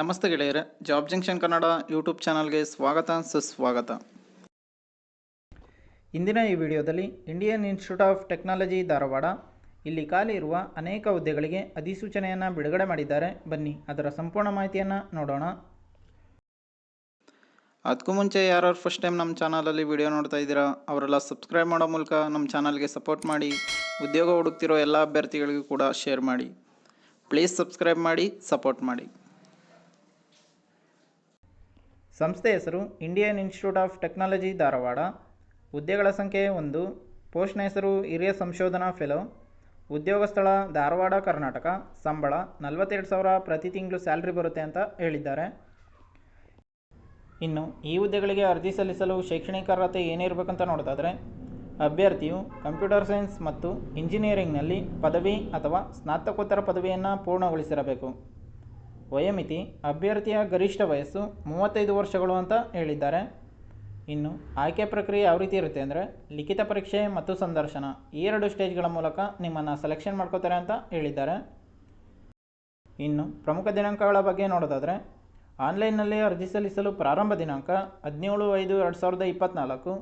ನಮಸ್ತೆ ಗೆಳೆಯರೆ job junction Kannada YouTube ಚಾನಲ್ಗೆ ಸ್ವಾಗತ ಸುಸ್ವಾಗತ. ಇಂದಿನ ಈ ವಿಡಿಯೋದಲ್ಲಿ Indian Institute of Technology Dharwad ಇಲ್ಲಿ ಖಾಲಿ ಇರುವ ಅನೇಕ ಹುದ್ದೆಗಳಿಗೆ ಅಧಿಸೂಚನೆಯನ್ನು ಬಿಡುಗಡೆ ಮಾಡಿದ್ದಾರೆ. ಬನ್ನಿ ಅದರ ಸಂಪೂರ್ಣ ಮಾಹಿತಿಯನ್ನು ನೋಡೋಣ. ಅದಕ್ಕೂ ಮುಂಚೆ ಯಾರು ಫಸ್ಟ್ ಟೈಮ್ ನಮ್ಮ ಚಾನಲಲ್ಲಿ ವಿಡಿಯೋ ನೋಡ್ತಾ ಇದ್ದೀರಾ ಅವರೆಲ್ಲ ಸಬ್ಸ್ಕ್ರೈಬ್ ಮಾಡೋ ಮೂಲಕ ನಮ್ಮ ಚಾನಲ್ಗೆ ಸಪೋರ್ಟ್ ಮಾಡಿ ಉದ್ಯೋಗ ಹುಡುಕ್ತಿರೋ ಎಲ್ಲ ಅಭ್ಯರ್ಥಿಗಳಿಗೂ ಕೂಡ ಶೇರ್ ಮಾಡಿ. ಪ್ಲೀಸ್ ಸಬ್ಸ್ಕ್ರೈಬ್ ಮಾಡಿ ಸಪೋರ್ಟ್ ಮಾಡಿ. ಸಂಸ್ಥೆ ಹೆಸರು Indian Institute of Technology Dharwad. ಹುದ್ದೆಗಳ ಸಂಖ್ಯೆ ಒಂದು. ಪೋಸ್ಟ್ನ ಹೆಸರು ಹಿರಿಯ ಸಂಶೋಧನಾ ಫೆಲೋ. ಉದ್ಯೋಗ ಸ್ಥಳ ಧಾರವಾಡ, ಕರ್ನಾಟಕ. ಸಂಬಳ ನಲವತ್ತೆರಡು ಸಾವಿರ ಪ್ರತಿ ತಿಂಗಳು ಸ್ಯಾಲ್ರಿ ಬರುತ್ತೆ ಅಂತ ಹೇಳಿದ್ದಾರೆ. ಇನ್ನು ಈ ಹುದ್ದೆಗಳಿಗೆ ಅರ್ಜಿ ಸಲ್ಲಿಸಲು ಶೈಕ್ಷಣಿಕ ಅರ್ಹತೆ ಏನಿರಬೇಕಂತ ನೋಡೋದಾದರೆ, ಅಭ್ಯರ್ಥಿಯು ಕಂಪ್ಯೂಟರ್ ಸೈನ್ಸ್ ಮತ್ತು ಇಂಜಿನಿಯರಿಂಗ್ನಲ್ಲಿ ಪದವಿ ಅಥವಾ ಸ್ನಾತಕೋತ್ತರ ಪದವಿಯನ್ನು ಪೂರ್ಣಗೊಳಿಸಿರಬೇಕು. ವಯೋಮಿತಿ ಅಭ್ಯರ್ಥಿಯ ಗರಿಷ್ಠ ವಯಸ್ಸು ಮೂವತ್ತೈದು ವರ್ಷಗಳು ಅಂತ ಹೇಳಿದ್ದಾರೆ. ಇನ್ನು ಆಯ್ಕೆ ಪ್ರಕ್ರಿಯೆ ಯಾವ ರೀತಿ ಇರುತ್ತೆ ಅಂದರೆ ಲಿಖಿತ ಪರೀಕ್ಷೆ ಮತ್ತು ಸಂದರ್ಶನ ಈ ಎರಡು ಸ್ಟೇಜ್ಗಳ ಮೂಲಕ ನಿಮ್ಮನ್ನು ಸೆಲೆಕ್ಷನ್ ಮಾಡ್ಕೋತಾರೆ ಅಂತ ಹೇಳಿದ್ದಾರೆ. ಇನ್ನು ಪ್ರಮುಖ ದಿನಾಂಕಗಳ ಬಗ್ಗೆ ನೋಡೋದಾದರೆ ಆನ್ಲೈನ್ನಲ್ಲಿ ಅರ್ಜಿ ಸಲ್ಲಿಸಲು ಪ್ರಾರಂಭ ದಿನಾಂಕ ಹದಿನೇಳು ಐದು ಎರಡು ಸಾವಿರದ ಇಪ್ಪತ್ತ್ನಾಲ್ಕು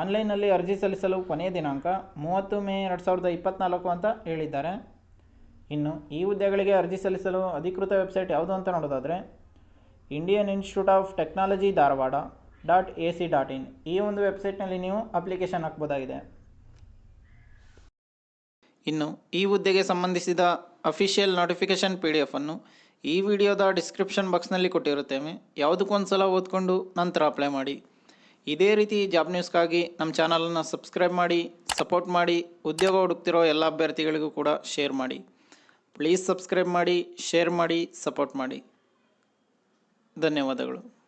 ಆನ್ಲೈನ್ನಲ್ಲಿ ಅರ್ಜಿ ಸಲ್ಲಿಸಲು ಕೊನೆಯ ದಿನಾಂಕ ಮೂವತ್ತು ಮೇ ಎರಡು ಸಾವಿರದ ಇಪ್ಪತ್ತ್ನಾಲ್ಕು ಅಂತ ಹೇಳಿದ್ದಾರೆ. ಇನ್ನು ಈ ಹುದ್ದೆಗಳಿಗೆ ಅರ್ಜಿ ಸಲ್ಲಿಸಲು ಅಧಿಕೃತ ವೆಬ್ಸೈಟ್ ಯಾವುದು ಅಂತ ನೋಡೋದಾದರೆ Indian Institute of Technology Dharwad dot A C dot in. ಈ ಒಂದು ವೆಬ್ಸೈಟ್ನಲ್ಲಿ ನೀವು ಅಪ್ಲಿಕೇಶನ್ ಹಾಕ್ಬೋದಾಗಿದೆ. ಇನ್ನು ಈ ಹುದ್ದೆಗೆ ಸಂಬಂಧಿಸಿದ ಅಫಿಷಿಯಲ್ ನೋಟಿಫಿಕೇಷನ್ ಪಿ ಡಿ ಎಫನ್ನು ಈ ವಿಡಿಯೋದ ಡಿಸ್ಕ್ರಿಪ್ಷನ್ ಬಾಕ್ಸ್ನಲ್ಲಿ ಕೊಟ್ಟಿರುತ್ತೇವೆ. ಯಾವುದಕ್ಕೊಂದು ಸಲ ಓದ್ಕೊಂಡು ನಂತರ ಅಪ್ಲೈ ಮಾಡಿ. ಇದೇ ರೀತಿ ಜಾಬ್ ನ್ಯೂಸ್ಗಾಗಿ ನಮ್ಮ ಚಾನಲನ್ನು ಸಬ್ಸ್ಕ್ರೈಬ್ ಮಾಡಿ, ಸಪೋರ್ಟ್ ಮಾಡಿ, ಉದ್ಯೋಗ ಹುಡುಕ್ತಿರೋ ಎಲ್ಲ ಅಭ್ಯರ್ಥಿಗಳಿಗೂ ಕೂಡ ಶೇರ್ ಮಾಡಿ. ಪ್ಲೀಸ್ ಸಬ್ಸ್ಕ್ರೈಬ್ ಮಾಡಿ ಶೇರ್ ಮಾಡಿ ಸಪೋರ್ಟ್ ಮಾಡಿ. ಧನ್ಯವಾದಗಳು.